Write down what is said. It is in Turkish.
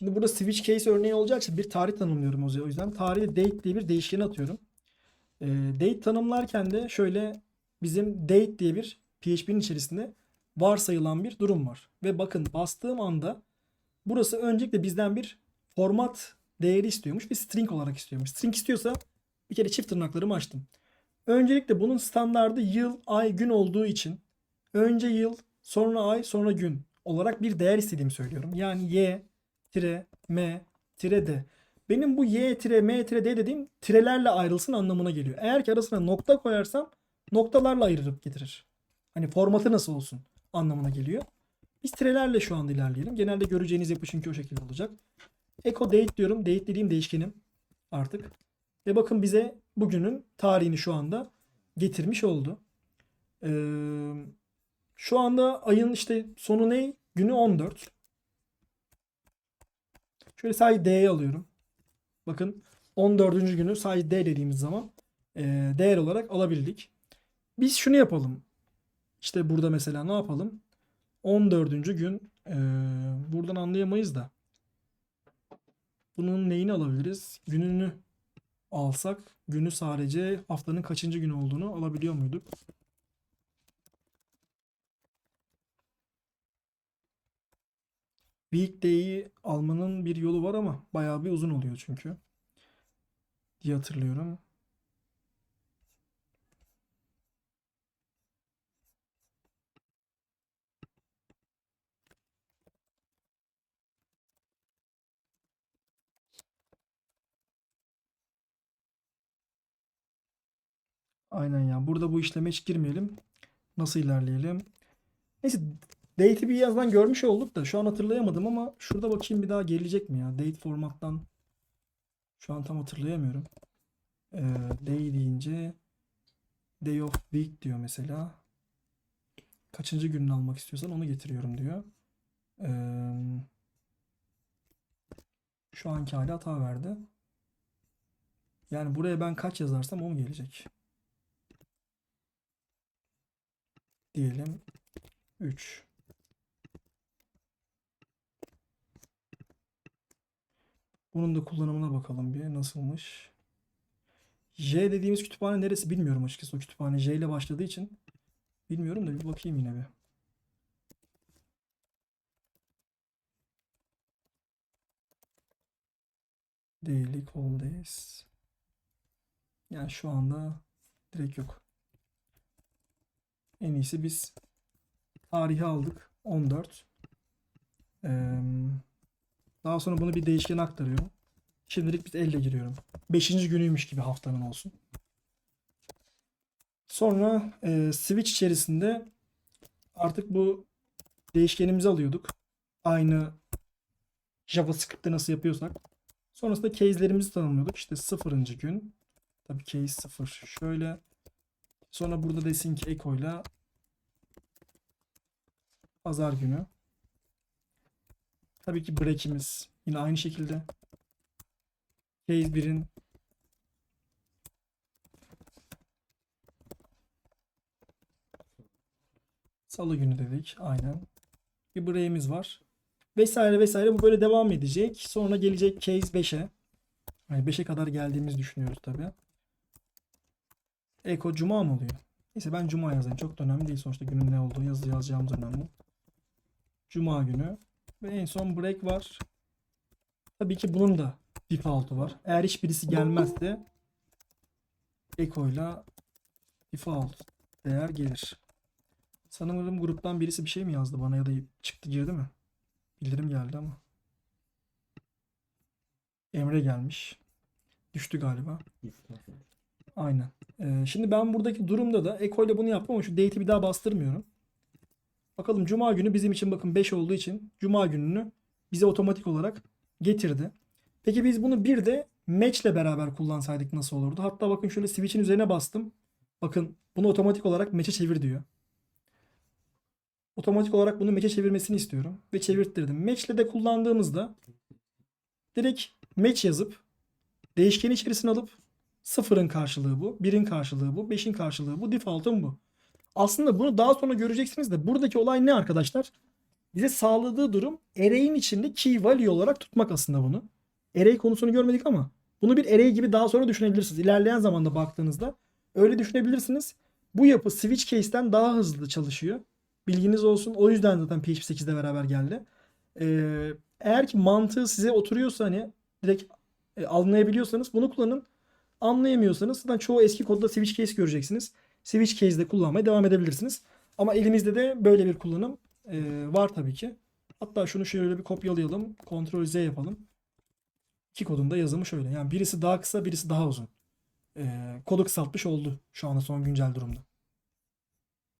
Şimdi burada switch case örneği olacak için bir tarih tanımlıyorum o yüzden. Tarihe date diye bir değişken atıyorum. Ee, date tanımlarken de şöyle bizim date diye bir PHP'nin içerisinde varsayılan bir durum var. Ve bakın bastığım anda burası öncelikle bizden bir format değeri istiyormuş. Bir string olarak istiyormuş. String istiyorsa bir kere çift tırnaklarımı açtım. Öncelikle bunun standardı yıl, ay, gün olduğu için önce yıl, sonra ay, sonra gün olarak bir değer istediğimi söylüyorum. Yani y, tire, m, tire d. Benim bu y, tire, m, tire, d dediğim tirelerle ayrılsın anlamına geliyor. Eğer ki arasına nokta koyarsam noktalarla ayırıp getirir. Hani formatı nasıl olsun anlamına geliyor. Biz tirelerle şu anda ilerleyelim. Genelde göreceğiniz yapı çünkü o şekilde olacak. Echo date diyorum. Date dediğim değişkenim artık. Ve bakın bize bugünün tarihini şu anda getirmiş oldu. Ee, şu anda ayın işte sonu ne? Günü 14. Şöyle sadece D'yi alıyorum. Bakın 14. günü sadece D dediğimiz zaman e, değer olarak alabildik. Biz şunu yapalım. İşte burada mesela ne yapalım? 14. gün e, buradan anlayamayız da bunun neyini alabiliriz? Gününü alsak günü sadece haftanın kaçıncı günü olduğunu alabiliyor muyduk? Weekday'i almanın bir yolu var ama bayağı bir uzun oluyor çünkü. Diye hatırlıyorum. Aynen ya. Burada bu işleme hiç girmeyelim. Nasıl ilerleyelim? Neyse date'i bir yazdan görmüş olduk da şu an hatırlayamadım ama şurada bakayım bir daha gelecek mi ya? Date formattan şu an tam hatırlayamıyorum. Ee, day deyince day of week diyor mesela. Kaçıncı gününü almak istiyorsan onu getiriyorum diyor. Ee, şu anki hali hata verdi. Yani buraya ben kaç yazarsam o mu gelecek? Diyelim 3. Bunun da kullanımına bakalım bir nasılmış. J dediğimiz kütüphane neresi bilmiyorum açıkçası. O kütüphane J ile başladığı için bilmiyorum da bir bakayım yine bir. Daily call days. Yani şu anda direkt yok. En iyisi biz tarihi aldık. 14. Ee, daha sonra bunu bir değişkene aktarıyorum. Şimdilik biz elle giriyorum. 5. günüymüş gibi haftanın olsun. Sonra e, switch içerisinde artık bu değişkenimizi alıyorduk. Aynı JavaScript'te nasıl yapıyorsak. Sonrasında case'lerimizi tanımlıyorduk. İşte 0. gün. Tabii case 0 şöyle. Sonra burada desin ki ekoyla pazar günü. Tabii ki break'imiz yine aynı şekilde. Case 1'in salı günü dedik. Aynen. Bir break'imiz var. Vesaire vesaire bu böyle devam edecek. Sonra gelecek case 5'e. Yani 5'e kadar geldiğimizi düşünüyoruz tabii. Eko Cuma mı oluyor? Neyse ben Cuma yazayım. Çok da önemli değil sonuçta günün ne olduğu yazı yazacağımız önemli. Cuma günü. Ve en son break var. Tabii ki bunun da default'u var. Eğer hiçbirisi gelmezse Eko'yla default değer gelir. Sanırım gruptan birisi bir şey mi yazdı bana ya da çıktı girdi mi? Bildirim geldi ama. Emre gelmiş. Düştü galiba. Aynen. Ee, şimdi ben buradaki durumda da Eko ile bunu yaptım ama şu date'i bir daha bastırmıyorum. Bakalım Cuma günü bizim için bakın 5 olduğu için Cuma gününü bize otomatik olarak getirdi. Peki biz bunu bir de match beraber kullansaydık nasıl olurdu? Hatta bakın şöyle switch'in üzerine bastım. Bakın bunu otomatik olarak match'e çevir diyor. Otomatik olarak bunu match'e çevirmesini istiyorum. Ve çevirttirdim. Match ile de kullandığımızda direkt match yazıp değişken içerisine alıp Sıfırın karşılığı bu. Birin karşılığı bu. Beşin karşılığı bu. Default'un bu. Aslında bunu daha sonra göreceksiniz de buradaki olay ne arkadaşlar? bize sağladığı durum array'in içinde key value olarak tutmak aslında bunu. Array konusunu görmedik ama bunu bir array gibi daha sonra düşünebilirsiniz. İlerleyen zamanda baktığınızda öyle düşünebilirsiniz. Bu yapı switch case'ten daha hızlı çalışıyor. Bilginiz olsun. O yüzden zaten PHP 8'de beraber geldi. Ee, eğer ki mantığı size oturuyorsa hani direkt e, anlayabiliyorsanız bunu kullanın. Anlayamıyorsanız zaten çoğu eski kodda switch case göreceksiniz. Switch case'de kullanmaya devam edebilirsiniz. Ama elimizde de böyle bir kullanım e, var tabii ki. Hatta şunu şöyle bir kopyalayalım. Ctrl Z yapalım. İki kodun da yazımı şöyle. Yani birisi daha kısa, birisi daha uzun. E, kodu kısaltmış oldu şu anda son güncel durumda.